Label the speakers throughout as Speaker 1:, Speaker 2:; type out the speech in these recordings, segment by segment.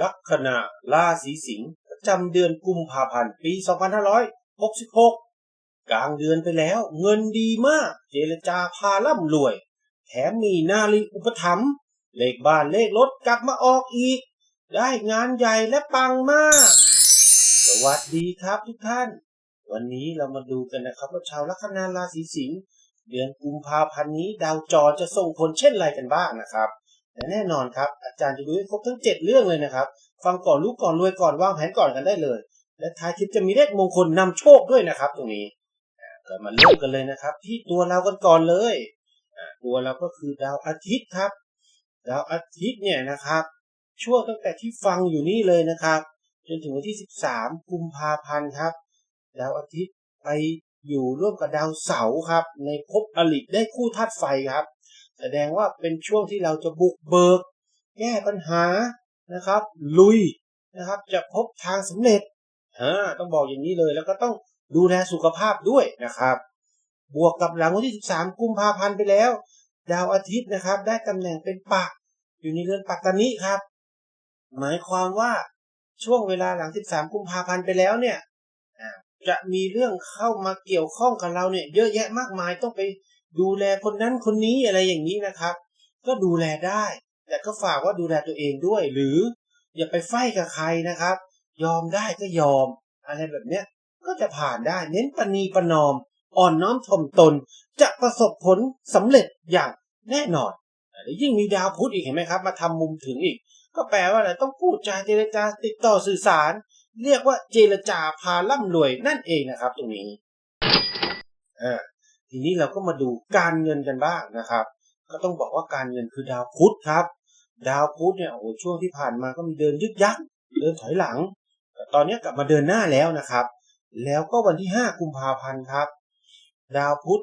Speaker 1: ลัคนาราศีสิงห์ประจำเดือนกุมภาพันธ์ปี 2566 กลางเดือนไปแล้ว เงินดีมาก เจรจาพาร่ำรวย แถมมีนาลีอุปถัมภ์เลขบ้านเลขรถกลับมาออกอีก ได้งานใหญ่และปังมาก สวัสดีครับทุกท่าน วันนี้เรามาดูกันนะครับว่าชาวลัคนาราศีสิงห์เดือนกุมภาพันธ์นี้ดาวจรจะส่งผลเช่นไรกันบ้างนะครับ และแน่นอนครับ อาจารย์จะดูให้ครบทั้ง 7 เรื่องเลยนะครับ ฟังก่อนรู้ก่อนรวยก่อนวางแผนก่อนกันได้เลย และท้ายคลิปจะมีเลขมงคลนำโชคด้วยนะครับ ตรงนี้ก็มาเริ่มกันเลยนะครับ ที่ตัวเรากันก่อนเลยตัวเราก็คือดาวอาทิตย์ครับ ดาวอาทิตย์เนี่ยนะครับ ช่วงตั้งแต่ที่ฟังอยู่นี่เลยนะครับ จนถึงวันที่ 13 กุมภาพันธ์ครับ ดาวอาทิตย์ไปอยู่ร่วมกับดาวเสาร์ครับ ในภพอลิได้คู่ธาตุไฟครับ แสดงว่าเป็นช่วงที่เราจะบุกเบิก แก้ปัญหานะครับ ลุยนะครับ จะพบทางสำเร็จอ่าต้องบอกอย่างนี้เลย แล้วก็ต้องดูแลสุขภาพด้วยนะครับ บวกกับหลังวันที่ 13 กุมภาพันธ์ไปแล้ว ดาวอาทิตย์นะครับ ได้ตำแหน่งเป็นปักอยู่ในเรือนปัตตานิครับ หมายความว่าช่วงเวลาหลัง 13 กุมภาพันธ์ไปแล้วเนี่ยจะมีเรื่องเข้ามาเกี่ยวข้องกับเราเนี่ย เยอะแยะมากมายต้องไป ดูแลคนนั้นคนนี้อะไรอย่างนี้นะครับ ก็ดูแลได้ แต่ก็ฝากว่าดูแลตัวเองด้วย หรือ อย่าไปไฟกับใครนะครับ ยอมได้ก็ยอม อะไรแบบเนี้ยก็จะผ่านได้ เน้นปณีประนอม อ่อนน้อมถ่อมตน จะประสบผลสำเร็จอย่างแน่นอนแล้วยิ่งมีดาวพุธอีกเห็นไหมครับ มาทำมุมถึงอีก ก็แปลว่าอะไรต้องพูดจาเจรจาติดต่อสื่อสาร เรียกว่าเจรจาพาล่ำรวยนั่นเองนะครับ ตรงนี้อ่า ทีนี้เราก็มาดูการเงินกันบ้างนะครับ ก็ต้องบอกว่าการเงินคือดาวพุธครับ ดาวพุธเนี่ยโอ้ช่วงที่ผ่านมาก็มีเดินยึกยักเดินถอยหลังแต่ตอนนี้กลับมาเดินหน้าแล้วนะครับ แล้วก็วันที่ 5 กุมภาพันธ์ครับ ดาวพุธ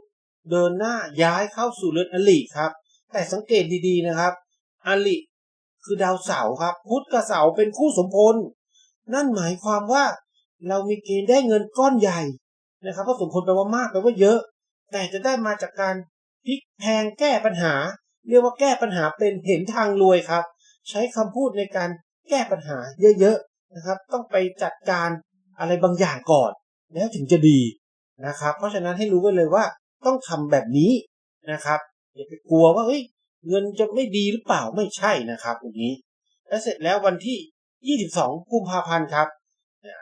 Speaker 1: เดินหน้าย้ายเข้าสู่เรือนอลิครับ แต่สังเกตดีๆนะครับ อลิคือดาวเสาร์ครับ พุธกับเสาร์เป็นคู่สมพลนั่นหมายความว่าเรามีเกณฑ์ได้เงินก้อนใหญ่นะครับเพราะสมพลแปลว่ามากแปลว่าเยอะ แต่จะได้มาจากการพลิกแพงแก้ปัญหา เรียกว่าแก้ปัญหาเป็นเห็นทางรวยครับ ใช้คำพูดในการแก้ปัญหาเยอะๆนะครับ ต้องไปจัดการอะไรบางอย่างก่อน แล้วถึงจะดีนะครับ เพราะฉะนั้นให้รู้ไว้เลยว่าต้องทำแบบนี้นะครับอย่าไปกลัวว่าเฮ้ยเงินจะไม่ดีหรือเปล่าไม่ใช่นะครับอย่างนี้ แล้วเสร็จแล้ววันที่ 22 กุมภาพันธ์ครับ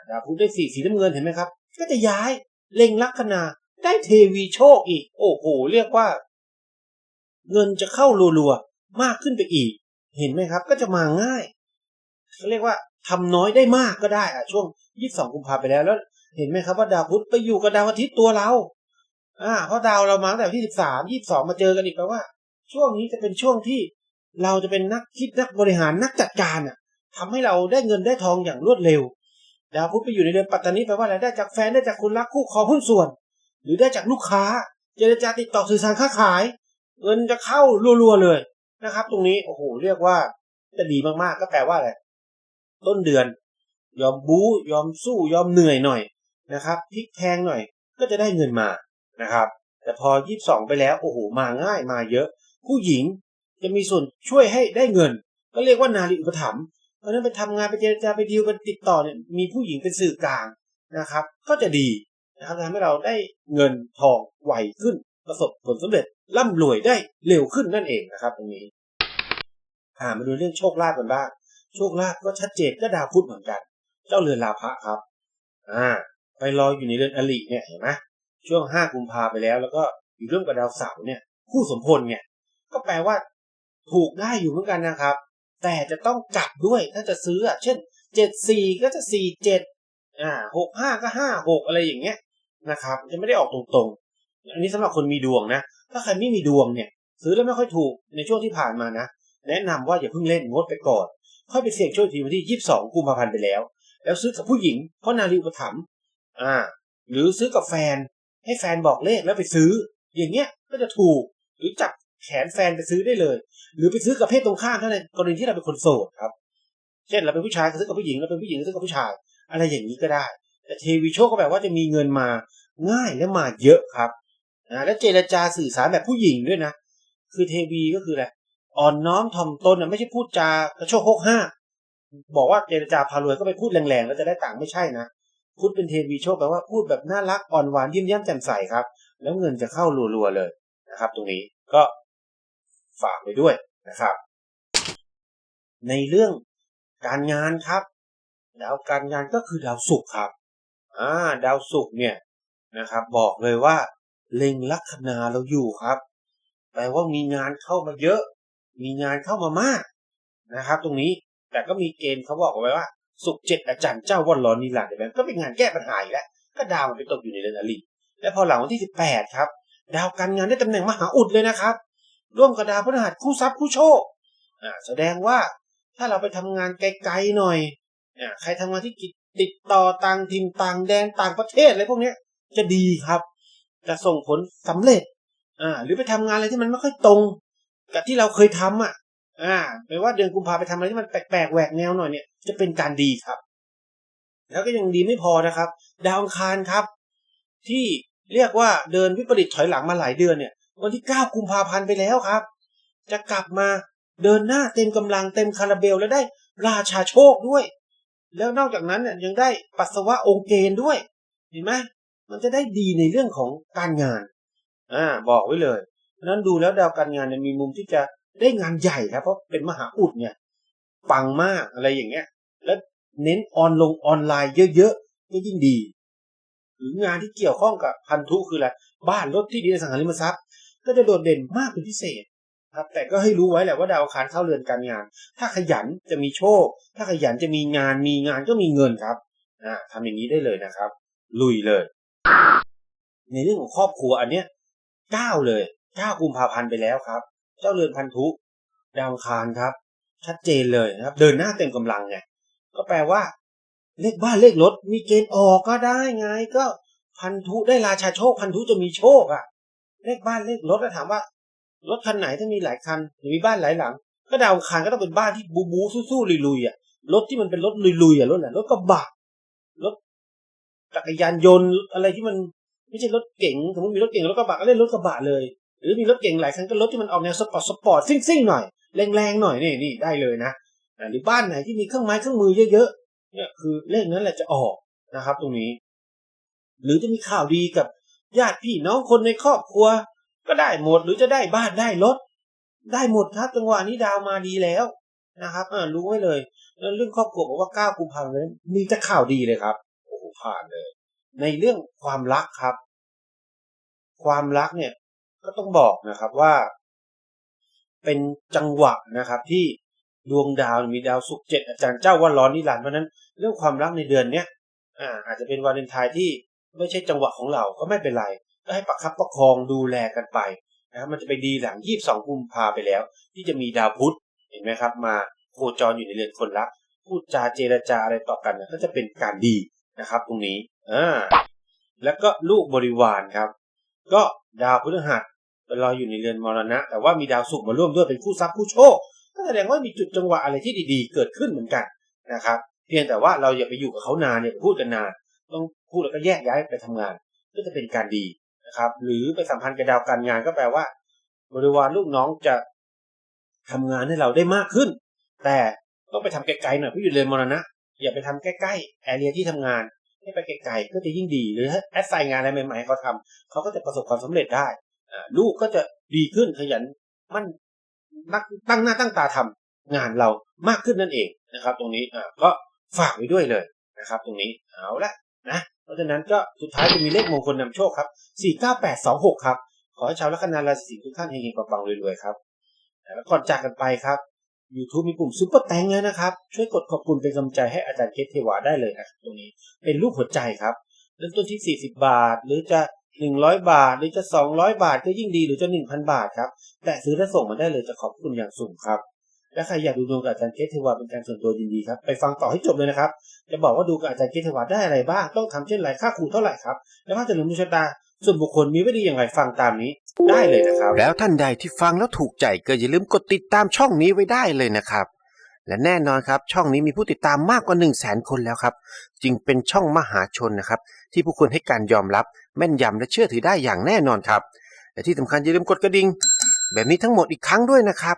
Speaker 1: ดาวพุธได้สีสีน้ำเงินเห็นไหมครับ ก็จะย้ายเล็งลัคนา ได้เทวีโชคอีก โอ้โห เรียกว่า เงินจะเข้ารัวๆ มากขึ้นไปอีก เห็นไหมครับ ก็จะมาง่ายเขาเรียกว่าทำน้อยได้มากก็ได้อะช่วง22กุมภาไปแล้วแล้ว เห็นไหมครับว่าดาวพุธไปอยู่กับดาวอาทิตย์ตัวเรา อ่า เพราะดาวเรามาตั้งแต่วันที่13 22มาเจอกันอีกแปลว่า ช่วงนี้จะเป็นช่วงที่เราจะเป็นนักคิดนักบริหารนักจัดการอะทำให้เราได้เงินได้ทองอย่างรวดเร็วดาวพุธไปอยู่ในเดือนปัตตานีแปลว่าอะไรได้จากแฟนได้จากคนรักคู่ครองหุ้นส่วน หรือได้จากลูกค้า เจรจาติดต่อสื่อสารค้าขาย เงินจะเข้ารัวๆเลยนะครับ ตรงนี้โอ้โหเรียกว่าจะดีมากๆก็แปลว่าอะไรต้นเดือน ยอมบู๊ยอมสู้ยอมเหนื่อยหน่อยนะครับพลิกแพงหน่อยก็จะได้เงินมานะครับ แต่พอ 22 ไปแล้วโอ้โหมาง่ายมาเยอะ ผู้หญิงจะมีส่วนช่วยให้ได้เงิน ก็เรียกว่านารีอุปถัมภ์เพราะฉะนั้นไปทำงานไปเจรจาไปดีลไปติดต่อเนี่ยมีผู้หญิงเป็นสื่อกลางนะครับ ก็จะดี นะครับทำให้เราได้เงินทองไวขึ้น ประสบผลสำเร็จร่ำรวยได้เร็วขึ้นนั่นเองนะครับ ตรงนี้อ่ามาดูเรื่องโชคลาภกันบ้าง โชคลาภก็ชัดเจนก็ดาวพุธเหมือนกัน เจ้าเรือนลาภะครับ อ่า ไปรออยู่ในเรือนอลิเนี่ยเห็นไหมช่วงห้ากุมภาไปแล้ว แล้วก็อยู่ร่วมกับดาวเสาร์เนี่ย คู่สมพลเนี่ย ก็แปลว่า ถูกได้อยู่เหมือนกันนะครับ แต่จะต้องกลับด้วยถ้าจะซื้ออะเช่นเจ็ดสี่ก็จะสี่เจ็ด อ่าหกห้าก็ห้าหกอะไรอย่างเงี้ยนะครับ จะไม่ได้ออกตรงๆ อันนี้สำหรับคนมีดวงนะ ถ้าใครไม่มีดวงเนี่ย ซื้อแล้วไม่ค่อยถูกในช่วงที่ผ่านมานะ แนะนำว่าอย่าเพิ่งเล่นงดไปก่อน ค่อยไปเสี่ยงโชคทีวันที่22กุมภาพันธ์ไปแล้ว แล้วซื้อกับผู้หญิงเพราะนารีอุปถัมอ่า หรือซื้อกับแฟน ให้แฟนบอกเลขแล้วไปซื้อ อย่างเงี้ยก็จะถูก หรือจับแขนแฟนไปซื้อได้เลย หรือไปซื้อกับเพศตรงข้ามเท่านั้นกรณีที่เราเป็นคนโสดครับ เช่นเราเป็นผู้ชายก็ซื้อกับผู้หญิงเราเป็นผู้หญิงก็ซื้อกับผู้ชาย อะไรอย่างนี้ก็ได้ แต่เทวีโชคก็แปลว่าจะมีเงินมาง่ายและมาเยอะครับนะและเจรจาสื่อสารแบบผู้หญิงด้วยนะ คือเทวีก็คืออะไรอ่อนน้อมถ่อมตนนะไม่ใช่พูดจากระโชกโคกห้าบอกว่าเจรจาพารวยก็ไปพูดแรงๆแล้วจะได้ตังไม่ใช่นะพุธเป็นเทวีโชคแปลว่าพูดแบบน่ารักอ่อนหวานยิ้มแย้มแจ่มใสครับ แล้วเงินจะเข้ารัวๆเลยนะครับ ตรงนี้ก็ฝากไปด้วยนะครับ ในเรื่องการงานครับ ดาวการงานก็คือดาวศุกร์ครับอ่าดาวศุกร์เนี่ยนะครับ บอกเลยว่าเล็งลัคนาเราอยู่ครับแปลว่ามีงานเข้ามาเยอะ มีงานเข้ามามากนะครับ ตรงนี้แต่ก็มีเกณฑ์เขาบอกไว้ว่าสุกร์เจ็ดอาจารย์เจ้าวันร้อนนิรันดร์เห็นไหมก็เป็นงานแก้ปัญหาอีกแล้วก็ดาวมันไปตกอยู่ในเรือนอริและพอหลังวันที่สิบแปดครับ ดาวการงานได้ตำแหน่งมหาอุดเลยนะครับ ร่วมกับดาวพฤหัสคู่ทรัพย์คู่โชคอ่าแสดงว่าถ้าเราไปทำงานไกลๆหน่อย อ่าใครทำงานที่ติดต่อต่างถิ่นต่างแดนต่างประเทศอะไรพวกเนี้ย จะดีครับ จะส่งผลสำเร็จอ่าหรือไปทำงานอะไรที่มันไม่ค่อยตรง กับที่เราเคยทำอะอ่าแปลว่าเดือนกุมภาไปทำอะไรที่มันแปลกๆแหวกแนวหน่อยเนี่ยจะเป็นการดีครับ แล้วก็ยังดีไม่พอนะครับ ดาวอังคารครับ ที่เรียกว่าเดินวิปริตถอยหลังมาหลายเดือนเนี่ย วันที่ 9 กุมภาพันธ์ไปแล้วครับ จะกลับมาเดินหน้าเต็มกำลังเต็มคาราเบลแล้วได้ราชาโชคด้วย แล้วนอกจากนั้นเนี่ยยังได้ปัสสาวะองเกณด้วย เห็นไหมมันจะได้ดีในเรื่องของการงานอ่าบอกไว้เลยเพราะนั้นดูแล้วดาวการงานเนี่ยมีมุมที่จะได้งานใหญ่ครับเพราะเป็นมหาอุดเนี่ยปังมากอะไรอย่างเงี้ย แล้วเน้นออนลงออนไลน์เยอะๆก็ยิ่งดี หรืองานที่เกี่ยวข้องกับพันธุคืออะไรบ้านรถที่ดินสังหาริมทรัพย์ ก็จะโดดเด่นมากเป็นพิเศษ ครับแต่ก็ให้รู้ไว้แหละว่าดาวอังคารเข้าเรือนการงาน ถ้าขยันจะมีโชค ถ้าขยันจะมีงานมีงานก็มีเงินครับอ่าทำอย่างนี้ได้เลยนะครับ ลุยเลย ในเรื่องของครอบครัวอันเนี้ยเก้าเลยเก้ากุมภาพันธ์ไปแล้วครับ เจ้าเรือนพันธุดาวอังคารครับ ชัดเจนเลยนะครับ เดินหน้าเต็มกำลังไงก็แปลว่า เลขบ้านเลขรถมีเกณฑ์ออกก็ได้ไง ก็พันธุได้ราชาโชค พันธุจะมีโชคอะเลขบ้านเลขรถแล้วถามว่า รถคันไหนถ้ามีหลายคันหรือมีบ้านหลายหลัง ก็ดาวคารก็ต้องเป็นบ้านที่บูบูสู้ๆลุยๆอะรถที่มันเป็นรถลุยๆอะรถไหนรถกระบะรถจักรยานยนต์อะไรที่มันไม่ใช่รถเก๋งสมมติมีรถเก๋งรถกระบะก็เล่นรถกระบะเลย หรือมีรถเก๋งหลายคันก็รถที่มันออกแนวสปอร์ตสปอร์ตซิ่งๆหน่อยแรงๆหน่อยนี่นี่ได้เลยนะหรือบ้านไหนที่มีเครื่องไม้เครื่องมือเยอะๆเนี่ยคือเลขนั้นแหละจะออกนะครับ ตรงนี้ หรือจะมีข่าวดีกับญาติพี่น้องคนในครอบครัว ก็ได้หมดหรือจะได้บ้านได้รถได้หมดครับจังหวะนี้ดาวมาดีแล้วนะครับอ่ารู้ไว้เลยแล้วเรื่องครอบครัวบอกว่าเก้ากุมภาพันธ์มีแต่ข่าวดีเลยครับโอ้โหผ่านเลย ในเรื่องความรักครับ ความรักเนี่ย ก็ต้องบอกนะครับว่า เป็นจังหวะนะครับ ที่ดวงดาวมีดาวศุกร์เจ็ดอาจารย์เจ้าว่าร้อนนิรันดร์เพราะนั้น เรื่องความรักในเดือนเนี้ยอ่าอาจจะเป็นวาเลนไทน์ที่ไม่ใช่จังหวะของเราก็ไม่เป็นไร ให้ประคับประคองดูแลกันไปนะครับมันจะไปดีหลังยี่สิบสองกุมภาไปแล้ว ที่จะมีดาวพุธเห็นไหมครับ มาโคจรอยู่ในเรือนคนรักพูดจาเจรจาอะไรต่อกันเนี่ยก็จะเป็นการดีนะครับ ตรงนี้อ่าแล้วก็ลูกบริวารครับ ก็ดาวพฤหัสเป็นรอยอยู่ในเรือนมรณะ แต่ว่ามีดาวศุกร์มาร่วมด้วยเป็นคู่ทรัพย์คู่โชคก็แสดงว่ามีจุดจังหวะอะไรที่ดีๆ เกิดขึ้นเหมือนกันนะครับ เพียงแต่ว่าเราอย่าไปอยู่กับเขานานอย่าไปพูดกันนาน ต้องพูดแล้วก็แยกย้ายไปทำงาน ก็จะเป็นการดี นะครับ หรือไปสัมพันธ์กับดาวการงานก็แปลว่า บริวารลูกน้องจะทำงานให้เราได้มากขึ้น แต่ต้องไปทำไกลๆหน่อยเพราะอยู่เรือนมรณะอย่าไปทำใกล้ๆแอเรียที่ทำงานให้ไปไกลๆก็จะยิ่งดี หรือถ้าแอดไซน์งานอะไรใหม่ๆเขาทำเขาก็จะประสบความสำเร็จได้ลูกก็จะดีขึ้นขยันมันนักตั้งหน้าตั้งตาทำงานเรามากขึ้นนั่นเองนะครับ ตรงนี้ก็ฝากไว้ด้วยเลยนะครับ ตรงนี้เอาละนะ เพราะฉะนั้นก็สุดท้ายจะมีเลขมงคลนำโชคครับ 49826 ครับ ขอให้ชาวลัคนาราศีสิงห์ทุกท่านเฮงๆปังๆรวยๆครับแล้วก่อนจากกันไปครับ YouTube มีปุ่มซุปเปอร์แตงเลยนะครับ ช่วยกดขอบคุณเป็นกำลังใจให้อาจารย์เคสเทวาได้เลยนะครับตรงนี้เป็นรูปหัวใจครับเริ่มต้นที่ 40 บาท หรือจะ100 บาท หรือจะ 200 บาทก็ยิ่งดีหรือจะ 1,000 บาทครับ แต่ซื้อและส่งมาได้เลยจะขอบคุณอย่างสูงครับ และใครอยากดูดวงกับอาจารย์เคสเทวาเป็นการส่วนตัวยินดีครับ ไปฟังต่อให้จบเลยนะครับ จะบอกว่าดูกับอาจารย์เคสเทวาได้อะไรบ้าง ต้องทำเช่นไร ค่าครูเท่าไหร่ครับ แล้วถ้าจะลืมดวงชะตา ส่วนบุคคลมีไว้ดีอย่างไรฟังตามนี้ ได้เลยนะครับ
Speaker 2: แล้วท่านใดที่ฟังแล้วถูกใจก็อย่าลืมกดติดตามช่องนี้ไว้ได้เลยนะครับ และแน่นอนครับ ช่องนี้มีผู้ติดตามมากกว่า 1 0 0 0 0แสนคนแล้วครับ จึงเป็นช่องมหาชนนะครับ ที่ผู้คนให้การยอมรับแม่นยำและเชื่อถือได้อย่างแน่นอนครับ และที่สำคัญอย่าลืมกดกระดิ่งแบบนี้ทั้งหมดอีกครั้งด้วยนะครับ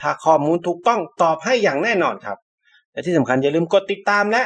Speaker 2: ถ้าข้อมูลถูกต้องตอบให้อย่างแน่นอนครับ และที่สำคัญอย่าลืมกดติดตามและ